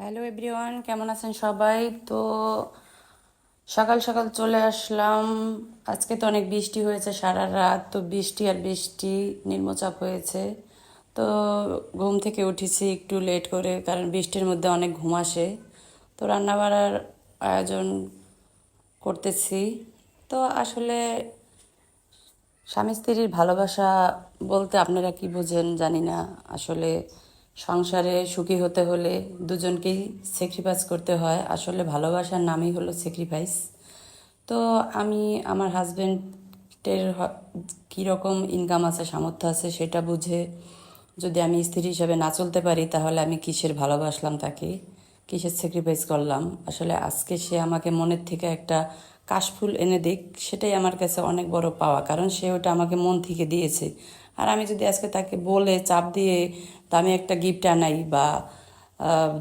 Hello everyone কেমন আছেন সবাই? তো সকাল সকাল চলে আসলাম। আজকে তো অনেক বৃষ্টি হয়েছে সারা রাত, তো বৃষ্টি আর বৃষ্টি নিম্নচাপ হয়েছে। তো ঘুম থেকে উঠেছি একটু লেট করে, কারণ বৃষ্টির মধ্যে অনেক ঘুম আসে। তো রান্না বাড়ার আয়োজন করতেছি। তো আসলে স্বামী স্ত্রীর ভালোবাসা বলতে আপনারা কি বোঝেন জানি না। আসলে সংসারে সুখী হতে হলে দুজনকেই স্যাক্রিফাইস করতে হয়। আসলে ভালোবাসার নামই হলো স্যাক্রিফাইস তো আমি, আমার হাজব্যান্ডের কীরকম ইনকাম আছে, সামর্থ্য আছে সেটা বুঝে যদি আমি স্ত্রী হিসাবে না চলতে পারি, তাহলে আমি কিসের ভালোবাসলাম তাকে? কিসের স্যাক্রিফাইস করলাম? আসলে আজকে সে আমাকে মনের থেকে একটা কাশফুল এনে দিক, সেটাই আমার কাছে অনেক বড় পাওয়া। কারণ সে ওটা আমাকে মন থেকে দিয়েছে। আর আমি যদি আজকে তাকে বলে চাপ দিয়ে দামি একটা গিফট আনাই বা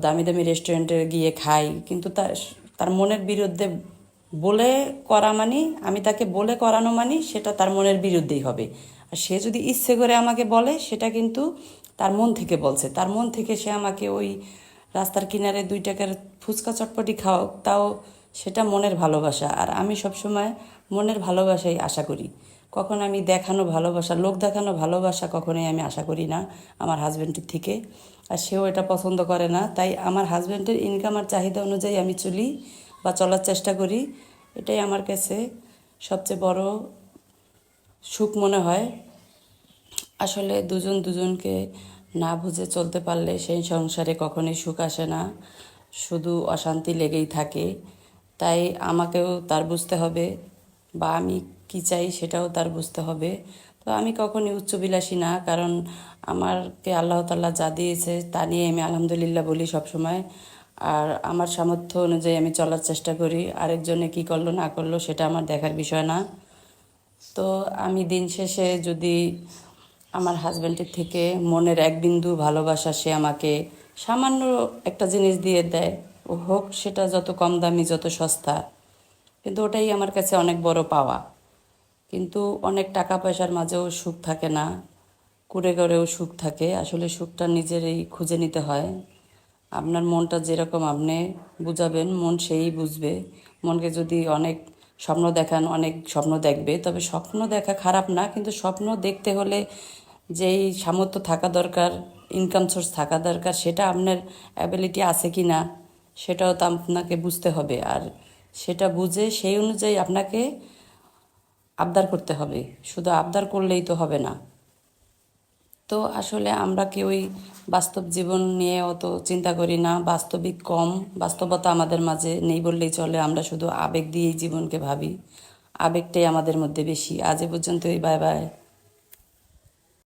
দামি দামি রেস্টুরেন্টে গিয়ে খাই, কিন্তু তার তার মনের বিরুদ্ধে বলে করা মানে আমি তাকে বলে করানো মানে সেটা তার মনের বিরুদ্ধেই হবে। আর সে যদি ইচ্ছে করে আমাকে বলে, সেটা কিন্তু তার মন থেকে বলছে। তার মন থেকে সে আমাকে ওই রাস্তার কিনারে দুই টাকার ফুচকা চটপটি খাও, তাও সেটা মনের ভালোবাসা। আর আমি সবসময় মনের ভালোবাসাই আশা করি। কখন আমি দেখানো ভালোবাসা, লোক দেখানো ভালোবাসা কখনোই আমি আশা করি না আমার হাজব্যান্ডের থেকে। আর সেও এটা পছন্দ করে না। তাই আমার হাজব্যান্ডের ইনকাম আর চাহিদা অনুযায়ী আমি চলি বা চলার চেষ্টা করি। এটাই আমার কাছে সবচেয়ে বড় সুখ মনে হয়। আসলে দুজন দুজনকে না বুঝে চলতে পারলে সেই সংসারে কখনোই সুখ আসে না। শুধু অশান্তি লেগেই থাকে। তাই আমাকেও তার বুঝতে হবে বা আমি কি চাই সেটাও তার বুঝতে হবে। তো আমি কখনই উচ্চবিলাসী না, কারণ আমারকে আল্লাহ তাল্লাহ যা দিয়েছে তা নিয়ে আমি আলহামদুলিল্লাহ বলি সবসময়। আর আমার সামর্থ্য অনুযায়ী আমি চলার চেষ্টা করি, আরেকজনে কি করল, না করল, সেটা আমার দেখার বিষয় না। তো আমি দিন শেষে যদি আমার হাজব্যান্ডের থেকে মনের এক বিন্দু ভালোবাসা সে আমাকে সামান্য একটা জিনিস দিয়ে দেয়, হোক সেটা যত কম দামি, যত সস্তা, কিন্তু ওটাই আমার কাছে অনেক বড় পাওয়া। কিন্তু অনেক টাকা পয়সার মাঝেও সুখ থাকে না। কুড়ে করেও সুখ থাকে। আসলে সুখটা নিজেরই খুঁজে নিতে হয়। আপনার মনটা যেরকম আপনি বুঝাবেন, মন সেই বুঝবে। মনকে যদি অনেক স্বপ্ন দেখান, অনেক স্বপ্ন দেখবে, তবে স্বপ্ন দেখা খারাপ না, কিন্তু স্বপ্ন দেখতে হলে যেই সামর্থ্য থাকা দরকার ইনকাম সোর্স থাকা দরকার, সেটা আপনার অ্যাবিলিটি আছে কি না, সেটাও তো আপনাকে বুঝতে হবে। আর সেটা বুঝে সেই অনুযায়ী আপনাকে আবদার করতে হবে। শুধু আবদার করলেই তো হবে না। তো আসলে আমরা কেউই বাস্তব জীবন নিয়ে অত চিন্তা করি না। বাস্তবিক কম, বাস্তবতা আমাদের মাঝে নেই বললেই চলে। আমরা শুধু আবেগ দিয়েই জীবনকে ভাবি। আবেগটাই আমাদের মধ্যে বেশি। আজ এ পর্যন্তই। Bye bye.